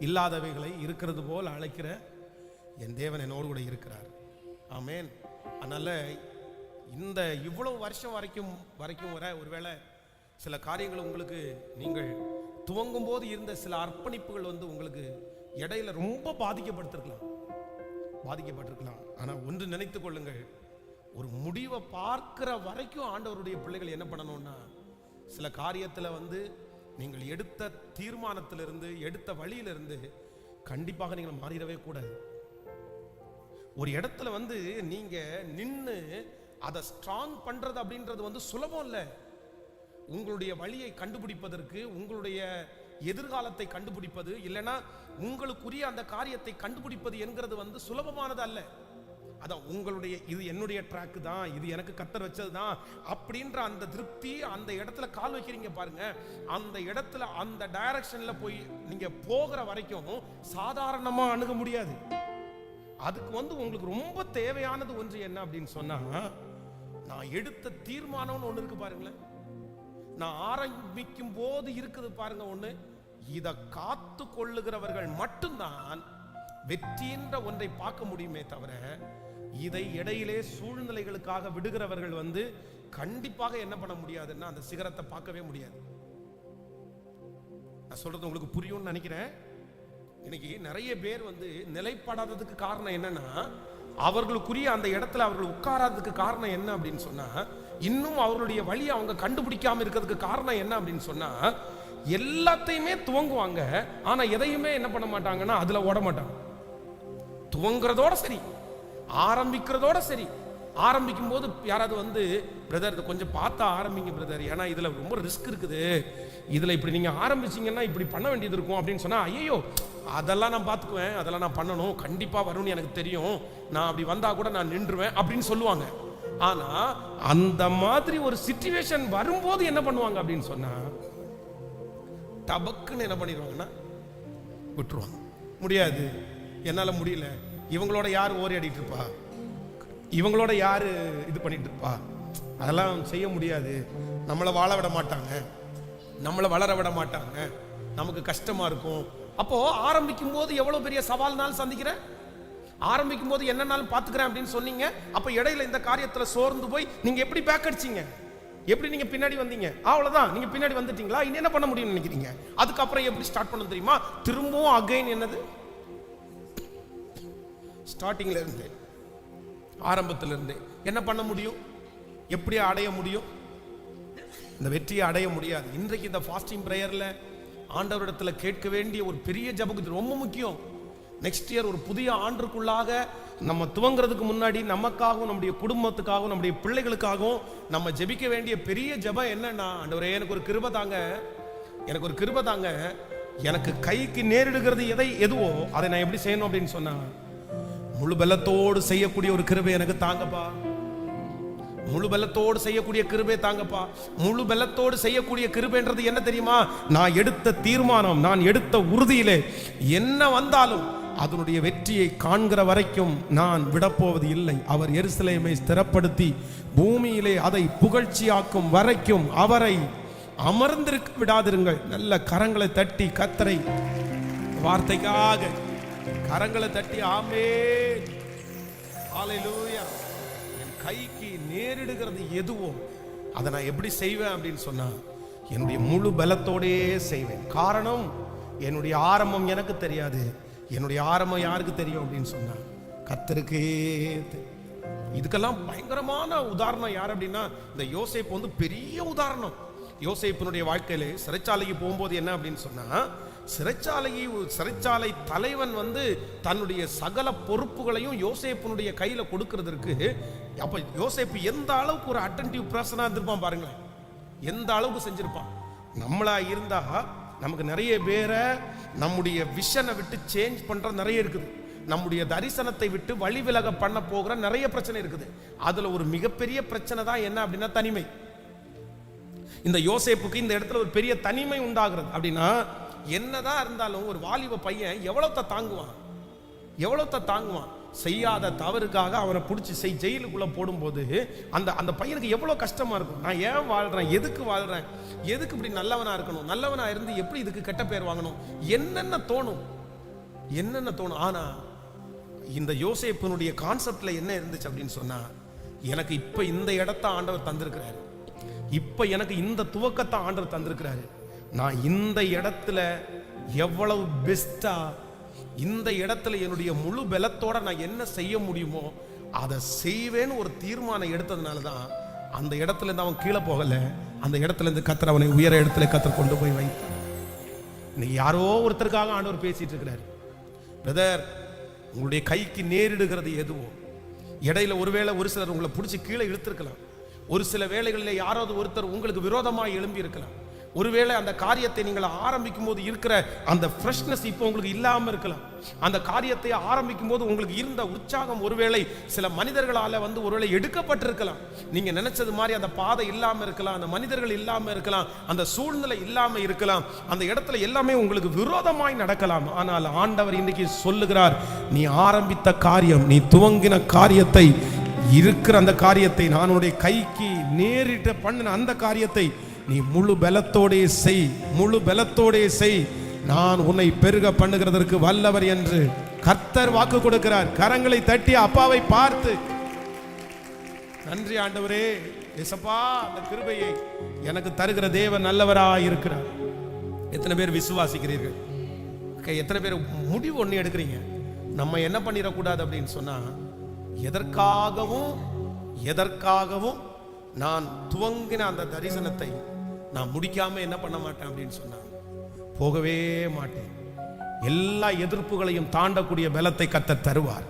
இல்லாதவைகளை இருக்கிறது போல் அழைக்கிற என் தேவன் என்னோடு கூட இருக்கிறார். ஆமேன். அதனால் இந்த இவ்வளவு வருஷம் வரைக்கும் வரைக்கும் வர ஒருவேளை சில காரியங்கள் உங்களுக்கு நீங்கள் துவங்கும் போது இருந்த சில அர்ப்பணிப்புகள் வந்து உங்களுக்கு இடையில ரொம்ப பாதிக்கப்பட்டிருக்கலாம். பாதிக்கப்பட்டிருக்கலாம். ஆனால் ஒன்று நினைத்து கொள்ளுங்கள். ஒரு முடிவை பார்க்கிற வரைக்கும் ஆண்டவருடைய பிள்ளைகள் என்ன பண்ணணும்னா சில காரியத்தில் வந்து நீங்கள் எடுத்த தீர்மானத்திலிருந்து எடுத்த வழியிலிருந்து கண்டிப்பாக நீங்கள் மாறிடவே கூடாது. ஒரு இடத்துல வந்து நீங்க நின்று அதை ஸ்ட்ராங் பண்றது அப்படின்றது வந்து சுலபம் இல்லை. உங்களுடைய வழியை கண்டுபிடிப்பதற்கு உங்களுடைய எதிர்காலத்தை கண்டுபிடிப்பது இல்லைன்னா உங்களுக்குரிய அந்த காரியத்தை கண்டுபிடிப்பது என்கிறது வந்து சுலபமானது அல்ல. அதான் உங்களுடைய இது என்னுடைய ட்ராக் தான் இது எனக்கு கத்தர் வச்சது தான் அப்படின்ற அந்த திருப்தி அந்த இடத்துல கால் வைக்கிறீங்க பாருங்க. அந்த இடத்துல அந்த டைரக்ஷன்ல போய் நீங்க போகிற வரைக்கும் சாதாரணமா அணுக முடியாது. அதுக்கு வந்து உங்களுக்கு ரொம்ப தேவையானது ஒன்று என்ன அப்படின்னு சொன்னா நான் எடுத்த தீர்மானம்னு ஒன்று இருக்கு பாருங்களேன். நான் ஆரம்பிக்கும் போது இருக்குது பாருங்க ஒன்று இதை காத்து கொள்ளுகிறவர்கள் மட்டும்தான் வெற்றின்ற ஒன்றை பார்க்க முடியுமே தவிர இதை இடையிலே சூழ்நிலைகளுக்காக விடுகிறவர்கள் வந்து கண்டிப்பாக என்ன பண்ண முடியாதுன்னா அந்த சிகரத்தை பார்க்கவே முடியாது. நான் சொல்றது உங்களுக்கு புரியும்னு நினைக்கிறேன். இன்னைக்கு நிறைய பேர் வந்து நிலைப்படாததுக்கு காரணம் என்னன்னா அவர்களுக்குரிய அந்த இடத்துல அவர்கள் உட்காராததுக்கு காரணம் என்ன அப்படின்னு சொன்னா இன்னும் அவர்களுடைய வழியை அவங்க கண்டுபிடிக்காம இருக்கிறதுக்கு காரணம் என்ன அப்படின்னு சொன்னா எல்லாத்தையுமே துவங்குவாங்க. ஆனா எதையுமே என்ன பண்ண மாட்டாங்கன்னா அதுல ஓட மாட்டாங்க. துவங்குறதோட சரி. ஆரம்பிக்கிறதோட சரி. ஆரம்பிக்கும் போது யாராவது வந்து பிரதர் இதை கொஞ்சம் பார்த்து ஆரம்பிங்க பிரதர். ஏன்னா இதில் ரொம்ப ரிஸ்க் இருக்குது. இதில் இப்படி நீங்கள் ஆரம்பிச்சீங்கன்னா இப்படி பண்ண வேண்டியது இருக்கும். அப்படின்னு சொன்னால் ஐயோ அதெல்லாம் நான் பார்த்துக்குவேன். அதெல்லாம் நான் பண்ணணும். கண்டிப்பாக வரும்னு எனக்கு தெரியும். நான் அப்படி வந்தால் கூட நான் நின்றுவேன். அப்படின்னு சொல்லுவாங்க. ஆனால் அந்த மாதிரி ஒரு சிச்சுவேஷன் வரும்போது என்ன பண்ணுவாங்க அப்படின்னு சொன்னால் டபக்குன்னு என்ன பண்ணிடுவாங்கன்னா விட்டுருவாங்க. முடியாது. என்னால் முடியல. இவங்களோட யார் ஓரி அடிட்டு இருப்பா இவங்களோட யார் இது பண்ணிட்டு இருப்பா அதெல்லாம் செய்ய முடியாது. நம்மளை வாழ விட மாட்டாங்க. நம்மளை வளர விட மாட்டாங்க. நமக்கு கஷ்டமா இருக்கும். அப்போ ஆரம்பிக்கும் போது எவ்வளவு பெரிய சவால்னாலும் சந்திக்கிறேன் ஆரம்பிக்கும் போது என்னன்னாலும் பாத்துக்கிறேன் அப்படின்னு சொன்னீங்க. அப்ப இடையில இந்த காரியத்துல சோர்ந்து போய் நீங்க எப்படி பேக் அடிச்சீங்க? எப்படி நீங்க பின்னாடி வந்தீங்க? அவ்வளவுதான். நீங்க பின்னாடி வந்துட்டீங்களா? இன்னும் என்ன பண்ண முடியும்னு நினைக்கிறீங்க? அதுக்கப்புறம் எப்படி ஸ்டார்ட் பண்ண தெரியுமா? திரும்பவும் அகைன் என்னது? ஸ்டார்டிங்கில் இருந்து ஆரம்பத்தில் இருந்து என்ன பண்ண முடியும்? எப்படி அடைய முடியும்? இந்த வெற்றியை அடைய முடியாது. இன்றைக்கு இந்த ஃபாஸ்டிங் ப்ரேயரில் ஆண்டவரிடத்தில் கேட்க வேண்டிய ஒரு பெரிய ஜபம் ரொம்ப முக்கியம். நெக்ஸ்ட் இயர் ஒரு புதிய ஆண்டுக்குள்ளாக நம்ம துவங்குறதுக்கு முன்னாடி நமக்காகவும் நம்முடைய குடும்பத்துக்காகவும் நம்முடைய பிள்ளைகளுக்காகவும் நம்ம ஜெபிக்க வேண்டிய பெரிய ஜபம் என்னன்னா ஆண்டவரே எனக்கு ஒரு கிருப தாங்க. எனக்கு ஒரு கிருப தாங்க. எனக்கு கைக்கு நேரிடுகிறது எதை எதுவோ அதை நான் எப்படி செய்யணும் அப்படின்னு சொன்னா முழு பலத்தோடு செய்யக்கூடிய ஒரு கிருபை எனக்கு தாங்கப்பா. முழு பலத்தோடு செய்யக்கூடிய கிருபை தாங்கப்பா. முழு பலத்தோடு செய்யக்கூடிய கிருபைன்றது என்ன தெரியுமா? நான் எடுத்த தீர்மானம் நான் எடுத்த உறுதியிலே என்ன வந்தாலும் அதனுடைய வெற்றியை காண்கிற வரைக்கும் நான் விடப்போவது இல்லை. அவர் எருசலேமை ஸ்திரப்படுத்தி பூமியிலே அதை புகழ்ச்சியாக்கும் வரைக்கும் அவரை அமர்ந்திருக்க விடாதிருங்கள். நல்ல கரங்களை தட்டி கத்தரை வார்த்தைக்காக கரங்களை தட்டி ஆமே ஹalleluya என் கைக்கு நேரிடுகிறது எதுவோ அதை நான் எப்படி செய்வேன் அப்படின்னு சொன்னா என்னுடைய முழு பலத்தோடே செய்வேன். காரணம் என்னுடைய ஆரம்பம் எனக்கு தெரியாது. என்னுடைய ஆரம்பம் யாருக்கு தெரியும் அப்படின்னு சொன்னா கத்தருக்கே இதுக்கெல்லாம் பயங்கரமான உதாரணம் யார் அப்படின்னா இந்த யோசைப்பு வந்து பெரிய உதாரணம். யோசேப்பினுடைய வாழ்க்கையில சிறைச்சாலைக்கு போகும்போது என்ன அப்படின்னு சொன்னா சிறைச்சாலையை சிறைச்சாலை தலைவன் வந்து தன்னுடைய சகல பொறுப்புகளையும் யோசேப்பினுடைய கையில் கொடுக்கறதற்கு அப்போ யோசேப்பு எந்த அளவுக்கு ஒரு அட்டன்டிவ் பர்சனாக இருந்திருப்பான் பாருங்களேன். எந்த அளவுக்கு செஞ்சிருப்பான். நம்மளா இருந்தா நமக்கு நிறைய பேரை நம்முடைய விஷனை விட்டு சேஞ்ச் பண்ணுற நிறைய இருக்குது. நம்முடைய தரிசனத்தை விட்டு வழி விலக பண்ண போகிற நிறைய பிரச்சனை இருக்குது. அதில் ஒரு மிகப்பெரிய பிரச்சனை தான் என்ன அப்படின்னா தனிமை. இந்த யோசேப்புக்கு இந்த இடத்துல ஒரு பெரிய தனிமை உண்டாகிறது. அப்படின்னா என்னதான் இருந்தாலும் ஒரு வாலிப பையன் எவ்வளோத்த தாங்குவான்? எவ்வளோத்த தாங்குவான்? செய்யாத தவறுக்காக அவனை பிடிச்சி செய் ஜெயிலுக்குள்ளே போடும்போது அந்த அந்த பையனுக்கு எவ்வளோ கஷ்டமாக இருக்கும்? நான் ஏன் வாழ்கிறேன் எதுக்கு வாழ்கிறேன் எதுக்கு இப்படி நல்லவனாக இருக்கணும்? நல்லவனாக இருந்து எப்படி இதுக்கு கெட்ட பேர் வாங்கணும்? என்னென்ன தோணும்? என்னென்ன தோணும்? ஆனால் இந்த யோசேப்பினுடைய கான்செப்டில் என்ன இருந்துச்சு அப்படின்னு சொன்னால் எனக்கு இப்போ இந்த இடத்த ஆண்டவர் தந்திருக்கிறாரு. இப்போ எனக்கு இந்த துவக்கத்தை ஆண்டவர் தந்திருக்கிறாரு. நான் இந்த இடத்துல எவ்வளவு பெஸ்டா இந்த இடத்துல என்னுடைய முழு பலத்தோட நான் என்ன செய்ய முடியுமோ அதை செய்வேன்னு ஒரு தீர்மானம் எடுத்ததுனால தான் அந்த இடத்துல இருந்து அவன் கீழே போகல. அந்த இடத்துல இருந்து கத்திர அவனை உயர இடத்துல கத்திர கொண்டு போய் வைத்தான். இன்னைக்கு யாரோ ஒருத்தருக்காக ஆண்டவர் பேசிட்டு இருக்கிறார். பிரதர் உங்களுடைய கைக்கு நேரிடுகிறது எதுவோ? இடையில ஒருவேளை ஒரு சிலர் உங்களை பிடிச்சி கீழே இழுத்திருக்கலாம். ஒரு சில வேளைகளில் யாராவது ஒருத்தர் உங்களுக்கு விரோதமாக எழும்பி இருக்கலாம் ஒருவேளை அந்த காரியத்தை நீங்கள் ஆரம்பிக்கும் போது இருக்கிற அந்த ஃப்ரெஷ்னஸ் இப்போ உங்களுக்கு இல்லாமல் இருக்கலாம். அந்த காரியத்தை ஆரம்பிக்கும் போது உங்களுக்கு இருந்த உற்சாகம் ஒருவேளை சில மனிதர்களால் வந்து ஒருவேளை எடுக்கப்பட்டிருக்கலாம். நீங்கள் நினைச்சது மாதிரி அந்த பாதை இல்லாமல் இருக்கலாம் அந்த மனிதர்கள் இல்லாமல் இருக்கலாம் அந்த சூழ்நிலை இல்லாமல் இருக்கலாம். அந்த இடத்துல எல்லாமே உங்களுக்கு விரோதமாய் நடக்கலாம். ஆனால் ஆண்டவர் இன்னைக்கு சொல்லுகிறார் நீ ஆரம்பித்த காரியம் நீ துவங்கின காரியத்தை இருக்கிற அந்த காரியத்தை நான் உன்னுடைய கைக்கு நேரிட்ட பண்ணின அந்த காரியத்தை நீ முழு பலத்தோடே செய் முழு பலத்தோடே செய். நான் உன்னை பெருக பண்ணுகிறதற்கு வல்லவர் என்று கர்த்தர் வாக்கு கொடுக்கிறார். கரங்களை தட்டி அப்பாவை பார்த்து நன்றி ஆண்டவரே எசப்பா அந்த கிருபையை எனக்கு தருகிற தேவன் நல்லவரா இருக்கிறார். எத்தனை பேர் விசுவாசிக்கிறீர்கள்? எத்தனை பேர் முடிவு ஒன்று எடுக்கிறீங்க? நம்ம என்ன பண்ணிடக்கூடாது அப்படின்னு சொன்னா எதற்காகவும் எதற்காகவும் நான் துவங்கின அந்த தரிசனத்தை நான் முடிக்காம என்ன பண்ண மாட்டேன் அப்படின்னு சொன்னாங்க. போகவே மாட்டேன். எல்லா எதிர்ப்புகளையும் தாண்டக்கூடிய பலத்தை கத்த தருவார்.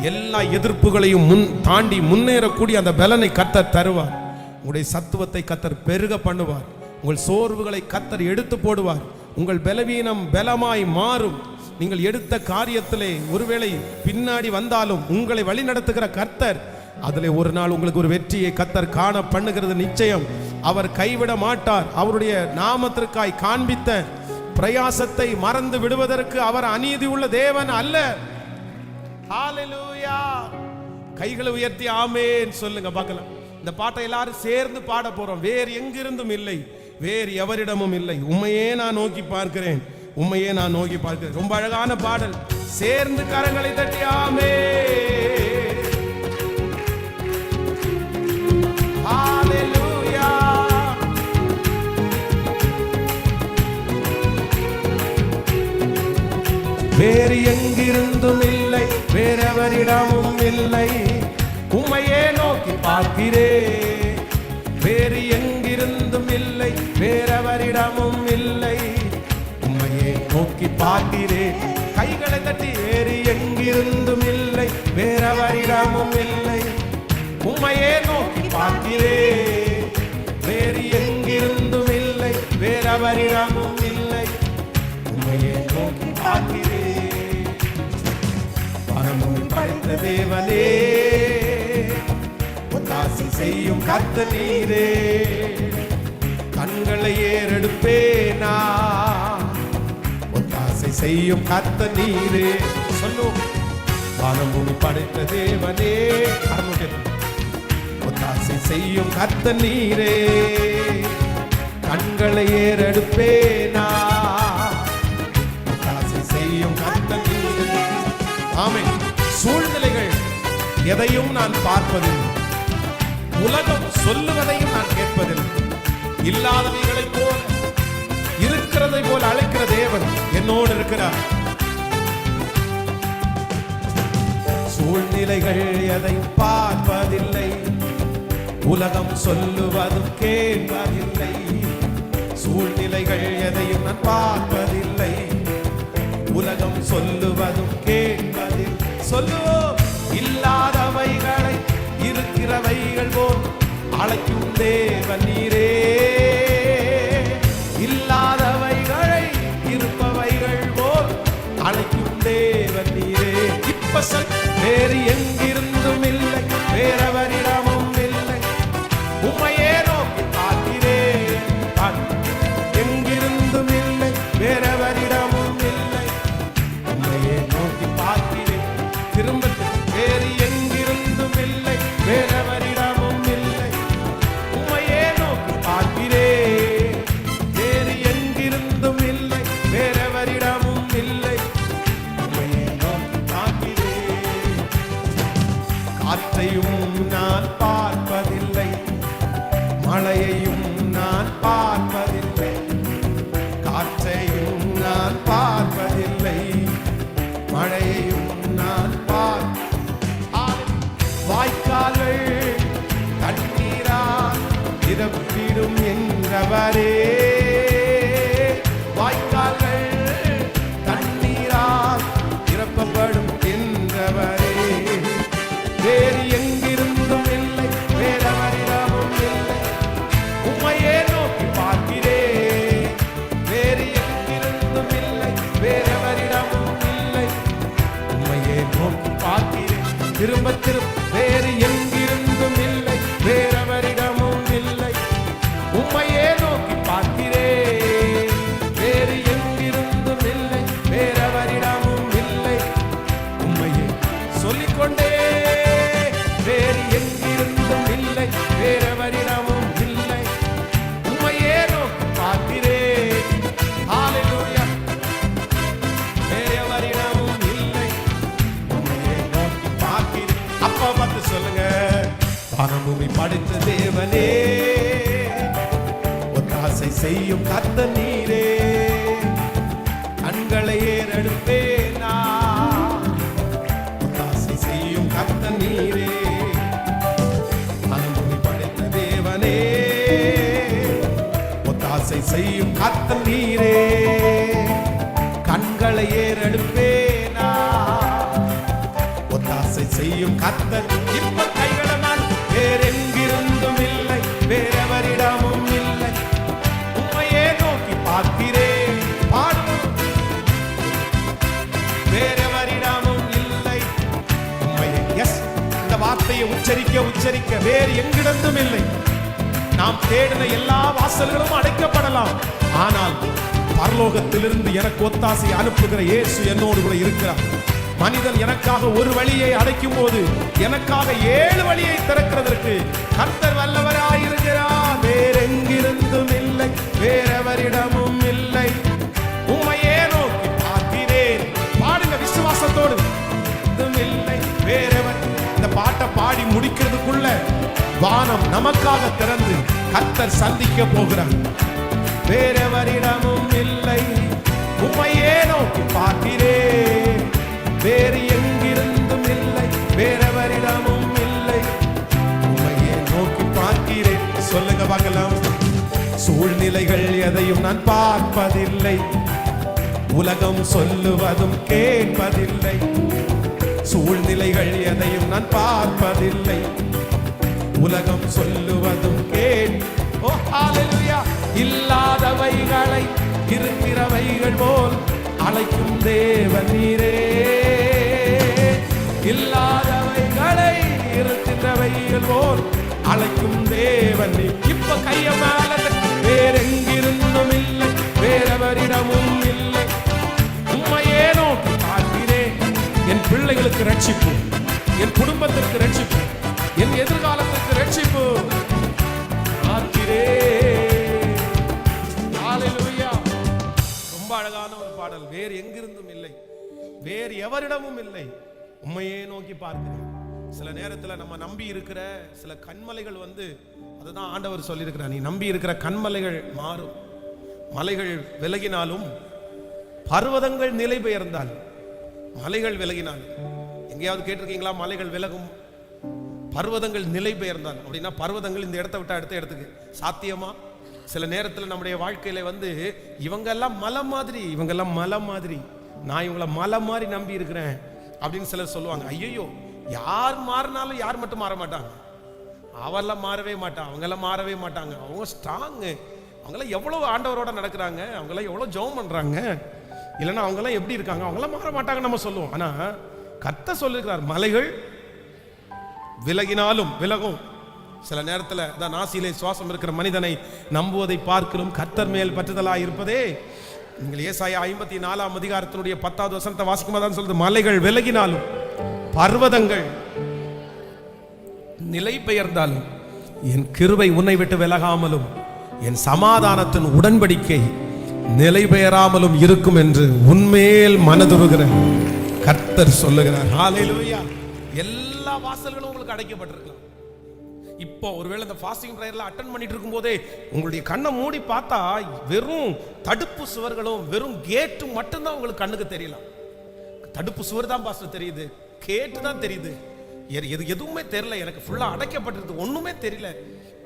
எல்லா எதிர்ப்புகளையும் முன் தாண்டி முன்னேறக்கூடிய அந்த பலனை கத்த தருவார். உங்களுடைய சத்துவத்தை கத்தர் பெருக பண்ணுவார். உங்கள் சோர்வுகளை கத்தர் எடுத்து போடுவார். உங்கள் பலவீனம் பலமாய் மாறும். நீங்கள் எடுத்த காரியத்திலே ஒருவேளை பின்னாடி வந்தாலும் உங்களை வழிநடத்துகிற கர்த்தர் அதிலே ஒரு நாள் உங்களுக்கு ஒரு வெற்றியை கத்தர் காண பண்ணுகிறது நிச்சயம். அவர் கைவிட மாட்டார். அவருடைய நாமத்திற்காய் காண்பித்த பிரயாசத்தை மறந்து விடுவதற்கு அவர் அநீதி உள்ள தேவன் அல்ல. கைகளை உயர்த்தி ஆமேன்னு சொல்லுங்க பார்க்கலாம். இந்த பாட்டை எல்லாரும் சேர்ந்து பாட போறோம். வேறு எங்கிருந்தும் இல்லை. வேறு எவரிடமும் இல்லை. உண்மையே நான் நோக்கி பார்க்கிறேன். உண்மையே நான் நோக்கி பார்க்கிறேன். ரொம்ப அழகான பாடல். சேர்ந்து கரங்களை தட்டி ஆமே வேறு எங்கிருந்தும் இல்லை வேறவரிடமும் இல்லை. உம்மையே நோக்கி பார்க்கிறே. வேறு எங்கிருந்தும் இல்லை வேறவரிடமும் இல்லை. உம்மையே நோக்கி பார்க்கிறே. கைகளை தட்டி வேறு எங்கிருந்தும் இல்லை வேறவரிடமும் இல்லை. உம்மையே நோக்கி பார்க்கிறே. வேறு எங்கிருந்தும் இல்லை வேறவரிடமும் இல்லை. உம்மையே நோக்கி பார்க்கிறேன் பரமும் தேவனே ஒத்தாசி செய்யும் கத்த நீரே. கண்களை ஏறெடுப்பேனா உத்தாசை செய்யும் கத்த நீரே. சொல்லும் வானபூமி படைத்த தேவனே. உத்தாசை செய்யும் கத்த நீரே. கண்களை ஏறெடுப்பேனா ஒத்தாசை சூழ்நிலைகள் எதையும் நான் பார்ப்பதில் உலகம் சொல்லுவதையும் நான் கேட்பதில்லை. இல்லாதவைகளைப் போல இருக்கிறதை போல அழைக்கிற தேவன் என்னோடு இருக்கிறார். சூழ்நிலைகள் எதை பார்ப்பதில்லை. உலகம் சொல்லுவதும் கேட்பதில்லை. சூழ்நிலைகள் எதையும் நான் பார்ப்பதில்லை. தேவ நீரே. திரும்ப வானபூமி படைத்த தேவனே. ஒத்தாசை செய்யும் கத்த நீரே. கண்களை ஏறெடுப்பேனா ஒத்தாசை செய்யும் கத்த நீரே. வானபூமி படைத்த தேவனே. ஒத்தாசை செய்யும் கத்த நீரே. கண்களை ஏறெடுப்பேனா ஒத்தாசை செய்யும் கத்த இப்ப இந்த வார்த்தையை உச்சரிக்க உச்சரிக்க வேறு எங்கிடந்தும் இல்லை. நாம் தேடின எல்லா வாசல்களும் அடைக்கப்படலாம். ஆனால் பரலோகத்திலிருந்து எனக்கு ஒத்தாசை அனுப்புகிற இயேசு என்னோடு கூட இருக்கிறார். மனிதன் எனக்காக ஒரு வழியை அடைக்கும் போது எனக்காக ஏழு வழியை திறக்கிறதற்கு கர்த்தர் வல்லவராயிருக்கிறார். வேறெங்கிருந்தும் இல்லை வேறவரிடமும் பாட்டை பாடி முடிக்கிறதுக்குள்ள வானம் நமக்காக திறந்து கர்த்தர் சந்திக்க போகிறார். வேறவரிடமும் இல்லை. உமையே நோக்கி பார்க்கிறேன் வேறு எங்கிருந்தும் இல்லை. வேறவரிடமும் இல்லை. உமையே நோக்கி பார்க்கிறேன் சொல்லுங்க பார்க்கலாம். சூழ்நிலைகள் எதையும் நான் பார்ப்பதில்லை. உலகம் சொல்லுவதும் கேட்பதில்லை. சூழ்நிலைகள் எதையும் நான் பார்ப்பதில்லை. உலகம் சொல்லுவதும் கேட் ஓ ஹalleluya. இல்லாதவைகளை இருக்கிறவைகள் போல் அழைக்கும் தேவ நீரே. இல்லாதவைகளை இருக்கின்றவைகள் போல் அழைக்கும் தேவன் நீ. இப்ப கைய மேல தட்டி, வேறெங்கிருந்தும் இல்லை. வேறவரிடமும் இல்லை. எனக்கு ரட்சிப்பு. என் குடும்பத்திற்கு ரட்சிப்பு. என் எதிர்காலத்திற்கு ரட்சிப்பு. காத்திரே ரொம்ப அழகான ஒரு பாடல். வேறு எங்கிருந்தும் இல்லை. வேறு எவரிடமும் இல்லை. உண்மையே நோக்கி பார்க்கிறேன். சில நேரத்தில் நம்ம நம்பி இருக்கிற சில கண்மலைகள் வந்து அதுதான் ஆண்டவர் சொல்லியிருக்கிறார். நீ நம்பி இருக்கிற கண்மலைகள் மாறும். மலைகள் விலகினாலும் பர்வதங்கள் நிலை பெயர்ந்தால் மலைகள் விலகினாலும் எங்கேயாவது கேட்டிருக்கீங்களா? மலைகள் விலகும். பர்வதங்கள் நிலை பெயர்ந்தால் அப்படின்னா பர்வதங்கள் இந்த இடத்த விட்டு அடுத்த இடத்துக்கு. சாத்தியமா? சில நேரத்தில் நம்முடைய வாழ்க்கையில வந்து இவங்கெல்லாம் மலை மாதிரி இவங்கெல்லாம் மலை மாதிரி. நான் இவங்கள மலை மாதிரி நம்பி இருக்கிறேன். அப்படின்னு சிலர் சொல்லுவாங்க. ஐயோ யார் மாறினாலும் யார் மட்டும் மாற மாட்டாங்க? அவெல்லாம் மாறவே மாட்டான். அவங்கெல்லாம் மாறவே மாட்டாங்க. அவங்க ஸ்ட்ராங்கு அவங்களாம் எவ்வளோ ஆண்டவரோட நடக்கிறாங்க? அவங்களாம் எவ்வளோ ஜெபம் பண்ணுறாங்க இல்லைன்னா அவங்கெல்லாம் எப்படி இருக்காங்க? அவங்களாம் மாற மாட்டாங்கன்னு நம்ம சொல்லுவோம். ஆனால் கத்த சொல்லுகிறார் மலைகள் விலகினாலும் விலகும். சில நேரத்தில் தான் நாசியிலே சுவாசம் இருக்கிற மனிதனை நம்புவதை பார்க்கிறோம் கத்தர் மேல் பற்றுதலாக இருப்பதே. நீங்கள் ஏசாய ஐம்பத்தி நாலாம் அதிகாரத்தினுடைய பத்தாவது வசனத்தை வாசிக்குமா தான் சொல்றது மலைகள் விலகினாலும் பர்வதங்கள் நிலை பெயர்ந்தாலும் என் கிருபை உன்னை விட்டு விலகாமலும் என் சமாதானத்தின் உடன்படிக்கை நிலை பெயராமலும் இருக்கும் என்று உன்மேல் மனதுருகிறேன். கர்த்தர் சொல்லுகிறார். ஹalleluya. எல்லா வாசல்களும் உங்களுக்கு அடைக்கப்பட்டிருக்கலாம். இப்போ ஒருவேளை இந்த ஃபாஸ்டிங் ப்ரேயர்ல அட்டன் பண்ணிட்டு இருக்கும்போதே உங்களுடைய கண்ணை மூடி பார்த்தா வெறும் தடுப்பு சுவர்களும் வெறும் கேட்டும் மட்டும்தான் உங்களுக்கு கண்ணுக்கு தெரியலாம். தடுப்பு சுவர் தான் பாஸ்டர் தெரியுது. கேட்டு தான் தெரியுது. எது எதுவுமே தெரியல. எனக்கு ஃபுல்லா அடைக்கப்பட்டிருக்கு ஒண்ணுமே தெரியல.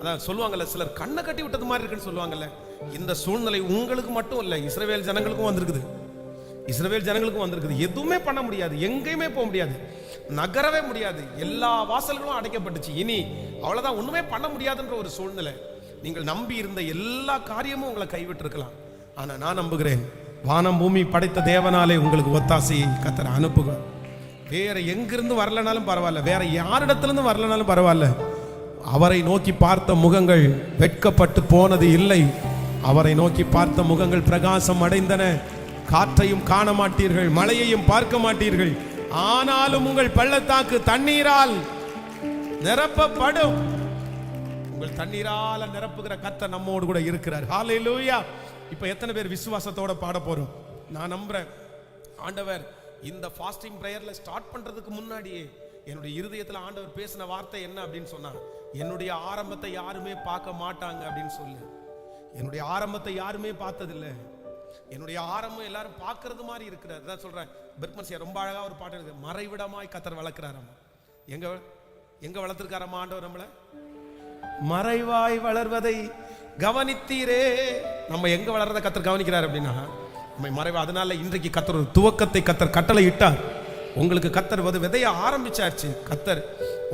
அதான் சொல்லுவாங்கல்ல சிலர் கண்ணை கட்டி விட்டது மாதிரி இருக்குன்னு சொல்லுவாங்கல்ல. இந்த சூழ்நிலை உங்களுக்கு மட்டும் இல்லை இஸ்ரேவேல் ஜனங்களுக்கும் வந்திருக்குது. இஸ்ரவேல் ஜனங்களுக்கும் வந்திருக்குது. எதுவுமே பண்ண முடியாது. எங்கேயுமே போக முடியாது. நகரவே முடியாது. எல்லா வாசல்களும் அடைக்கப்பட்டுச்சு. இனி அவ்வளோதான் ஒன்றுமே பண்ண முடியாதுன்ற ஒரு சூழ்நிலை. நீங்கள் நம்பி இருந்த எல்லா காரியமும் உங்களை கைவிட்டிருக்கலாம். ஆனால் நான் நம்புகிறேன் வானம் பூமி படைத்த தேவனாலே உங்களுக்கு ஒத்தாசையை கத்தரை அனுப்புக. வேற எங்கிருந்து வரலனாலும் பரவாயில்ல. வேற யாரிடத்திலிருந்து வரலனாலும் பரவாயில்ல. அவரை நோக்கி பார்த்த முகங்கள் வெட்கப்பட்டு போனது இல்லை. அவரை நோக்கி பார்த்த முகங்கள் பிரகாசம் அடைந்தன. காற்றையும் காண மாட்டீர்கள் மழையையும் பார்க்க மாட்டீர்கள். ஆனாலும் உங்கள் பள்ளத்தாக்கு தண்ணீரால் நிரப்பப்படும். உங்கள் தண்ணீரால நிரப்புகிற கத்த நம்மோடு கூட இருக்கிறார். ஹalleluya இப்போ எத்தனை பேர் விசுவாசத்தோட பாட போறோம்? நான் நம்புறேன். ஆண்டவர் இந்த ஃபாஸ்டிங் ப்ரேயர்ல ஸ்டார்ட் பண்றதுக்கு முன்னாடியே என்னுடைய இருதயத்தில் ஆண்டவர் பேசின வார்த்தை என்ன அப்படின்னு சொன்னா என்னுடைய ஆரம்பத்தை யாருமே பார்க்க மாட்டாங்க அப்படின்னு சொல்லு. என்னுடைய ஆரம்பத்தை யாருமே பார்த்ததில்லை. என்னுடைய ஆரம்பம் எல்லாரும் பார்க்கறது மாதிரி இருக்கிறார். அதான் சொல்கிறேன் பெர்க்மன்சியா ரொம்ப அழகாக ஒரு பாட்டு இருக்குது மறைவிடமாய் கத்தர் வளர்க்குறாரம்மா எங்க எங்கே வளர்த்துருக்காரம்மா ஆண்டவர் நம்மளை? மறைவாய் வளர்வதை கவனித்தீரே. நம்ம எங்கே வளர்றதை கத்தர் கவனிக்கிறார் அப்படின்னா நம்ம மறைவா அதனால இன்றைக்கு கத்தர் ஒரு துவக்கத்தை கத்தர் கட்டளை இட்டார் உங்களுக்கு கத்தர் வந்து விதைய ஆரம்பிச்சாச்சு. கத்தர்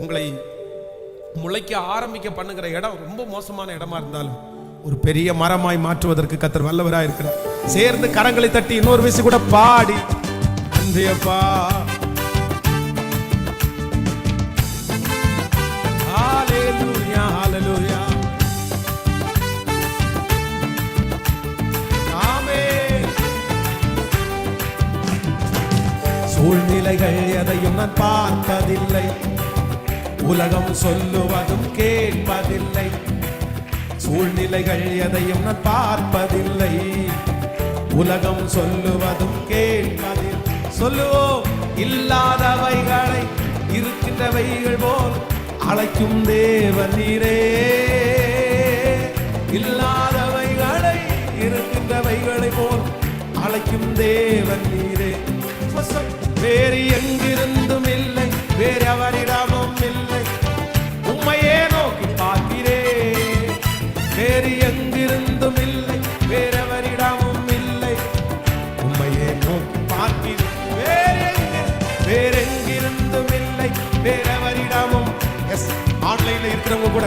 உங்களை முளைக்க ஆரம்பிக்க பண்ணுங்கிற இடம் ரொம்ப மோசமான இடமா இருந்தாலும் ஒரு பெரிய மரமாய் மாற்றுவதற்கு கத்தர் வல்லவராய் இருக்கிறார். சேர்ந்து கரங்களை தட்டி இன்னொரு விஷயம் கூட பாடி. நன்றியப்பா சூழ்நிலைகள் எதையும் நான் பார்த்ததில்லை. உலகம் சொல்லுவதும் கேட்பதில்லை. சூழ்நிலைகள் எதையும் நான் பார்ப்பதில்லை. உலகம் சொல்லுவதும் கேட்பதில் சொல்லுவோம் இல்லாதவைகளை இருக்கின்றவைகள் போல் அழைக்கும் தேவ நீரே. இல்லாதவைகளை இருக்கின்றவைகளை போல் அழைக்கும் தேவன் நீரே. வேறு எங்கு இருக்கிறவங்க கூட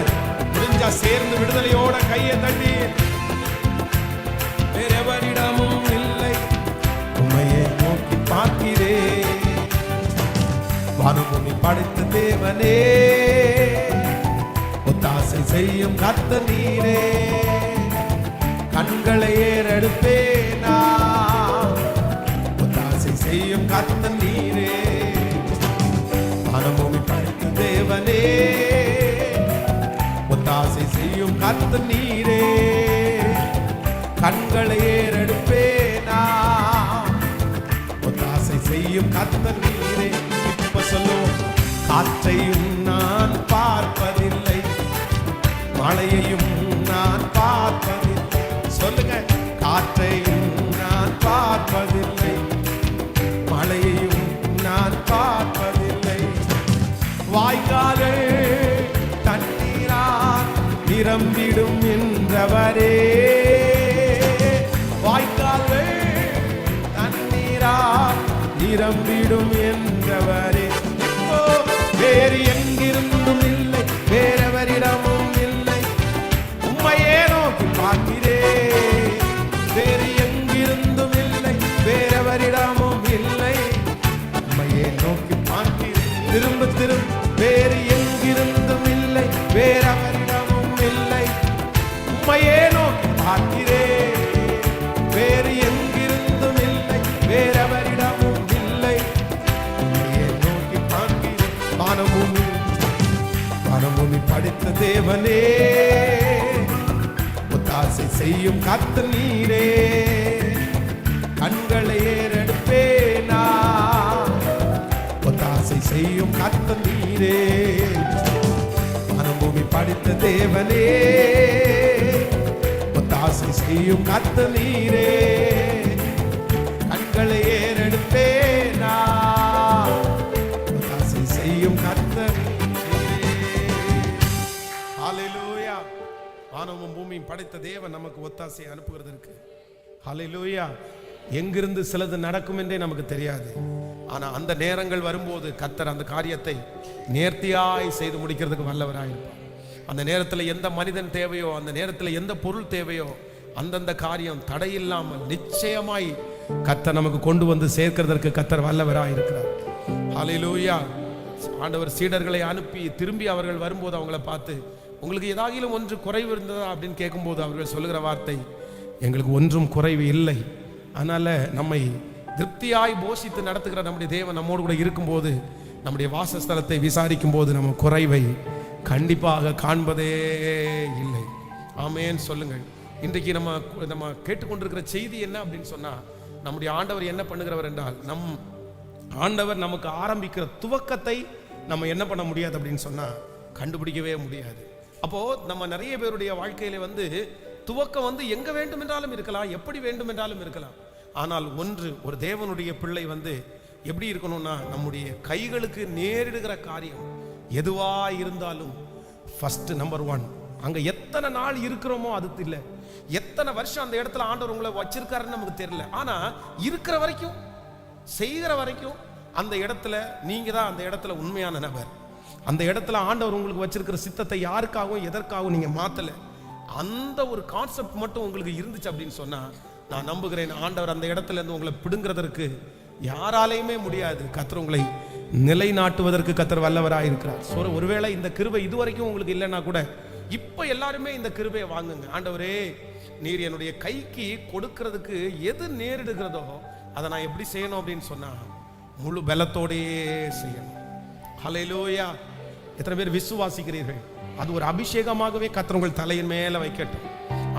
முடிஞ்சா சேர்ந்து விடுதலையோட கையை தட்டி வேறெவரிடமும் இல்லை. உமையை நோக்கி பார்க்கிறே. வானபூமி படைத்த தேவனே ஒத்தாசை செய்யும் கத்த நீரே. கண்களை ஏறெடுப்பே. ஆற்றையும் நான் பார்ப்பதில்லை. மழையையும் நான் பார்ப்பதில்லை. சொல்லுங்க காற்றையும் நான் பார்ப்பதில்லை. மழையையும் நான் பார்ப்பதில்லை. வாய்க்காலே தண்ணீரால் நிரம்பிடும் என்றவரே. தேவனே. ஒத்தாசை செய்யும் காத்து நீரே. கண்களை ஏறெடுப்பேனா ஒத்தாசை செய்யும் காத்து நீரே. வானபூமி படித்த தேவனே. ஒத்தாசை செய்யும் காத்து நீரே. வானமும் பூமியும் படைத்த தேவன் நமக்கு ஒத்தாசை அனுப்புகிறதற்கு ஹalleluya எங்கிருந்து சிலது நடக்கும் என்றே நமக்கு தெரியாது. ஆனா அந்த நேரங்கள் வரும்போது கத்தர் அந்த காரியத்தை நேர்த்தியாய் செய்து முடிக்கிறதுக்கு வல்லவராயிருப்பார். அந்த நேரத்தில் எந்த மனிதன் தேவையோ அந்த நேரத்தில் எந்த பொருள் தேவையோ அந்தந்த காரியம் தடையில்லாமல் நிச்சயமாய் கத்தர் நமக்கு கொண்டு வந்து சேர்க்கிறதற்கு கத்தர் வல்லவராயிருக்கிறார். இருக்கிறார் ஹalleluya ஆண்டவர் சீடர்களை அனுப்பி திரும்பி அவர்கள் வரும்போது அவங்கள பார்த்து உங்களுக்கு ஏதாகிலும் ஒன்று குறைவு இருந்ததா அப்படின்னு கேட்கும்போது அவர்கள் சொல்லுகிற வார்த்தை எங்களுக்கு ஒன்றும் குறைவு இல்லை. அதனால் நம்மை திருப்தியாய் போஷித்து நடத்துகிற நம்முடைய தேவன் நம்மோடு கூட இருக்கும்போது நம்முடைய வாசஸ்தலத்தை விசாரிக்கும் போது நம்ம குறைவை கண்டிப்பாக காண்பதே இல்லை. ஆமேன்னு சொல்லுங்கள். இன்றைக்கு நம்ம நம்ம கேட்டுக்கொண்டிருக்கிற செய்தி என்ன அப்படின்னு சொன்னால் நம்முடைய ஆண்டவர் என்ன பண்ணுகிறவர் என்றால் நம் ஆண்டவர் நமக்கு ஆரம்பிக்கிற துவக்கத்தை நம்ம என்ன பண்ண முடியாது அப்படின்னு சொன்னால் கண்டுபிடிக்கவே முடியாது. அப்போ நம்ம நிறைய பேருடைய வாழ்க்கையில வந்து துவக்கம் வந்து எங்க வேண்டும் என்றாலும் இருக்கலாம் எப்படி வேண்டும் என்றாலும் இருக்கலாம். ஆனால் ஒன்று ஒரு தேவனுடைய பிள்ளை வந்து எப்படி இருக்கணும்னா நம்முடைய கைகளுக்கு நேரிடுகிற காரியம் எதுவா இருந்தாலும் ஃபர்ஸ்ட் நம்பர் ஒன் அங்க எத்தனை நாள் இருக்கிறோமோ அது இல்லை. எத்தனை வருஷம் அந்த இடத்துல ஆண்டவர் உங்களை வச்சிருக்காருன்னு நமக்கு தெரியல. ஆனா இருக்கிற வரைக்கும் செய்கிற வரைக்கும் அந்த இடத்துல நீங்க தான் அந்த இடத்துல உண்மையான நபர். அந்த இடத்துல ஆண்டவர் உங்களுக்கு வச்சிருக்கிற சித்தத்தை யாருக்காகவும் எதற்காகவும் நீங்கள் மாற்றலை அந்த ஒரு கான்செப்ட் மட்டும் உங்களுக்கு இருந்துச்சு அப்படின்னு சொன்னால் நான் நம்புகிறேன் ஆண்டவர் அந்த இடத்துல இருந்து உங்களை பிடுங்கிறதற்கு யாராலையுமே முடியாது. கத்தர் உங்களை நிலைநாட்டுவதற்கு கத்தர் வல்லவராக இருக்கிறார் ஸோ ஒருவேளை இந்த கிருபை இதுவரைக்கும் உங்களுக்கு இல்லைன்னா கூட இப்போ எல்லாருமே இந்த கிருபையை வாங்குங்க. ஆண்டவரே நீர் என்னுடைய கைக்கு கொடுக்கறதுக்கு எது நேரிடுகிறதோ அதை நான் எப்படி செய்யணும் அப்படின்னு சொன்னால் முழு பலத்தோடையே செய்யணும். ஹalleluya. எத்தனை பேர் விசுவாசிக்கிறீர்கள்? அது ஒரு அபிஷேகமாகவே கத்திரவங்கள் உங்கள் தலையின் மேலே வைக்கட்டும்.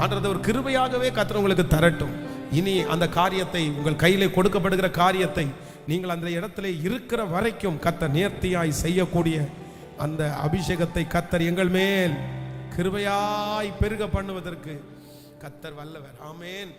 ஆண்டது ஒரு கிருபையாகவே கத்திரவங்களுக்கு தரட்டும். இனி அந்த காரியத்தை உங்கள் கையில் கொடுக்கப்படுகிற காரியத்தை நீங்கள் அந்த இடத்துல இருக்கிற வரைக்கும் கத்தர் நேர்த்தியாய் செய்யக்கூடிய அந்த அபிஷேகத்தை கத்தர் எங்கள் மேல் கிருபையாய் பெருக பண்ணுவதற்கு கத்தர் வல்லவர். ஆமேன்.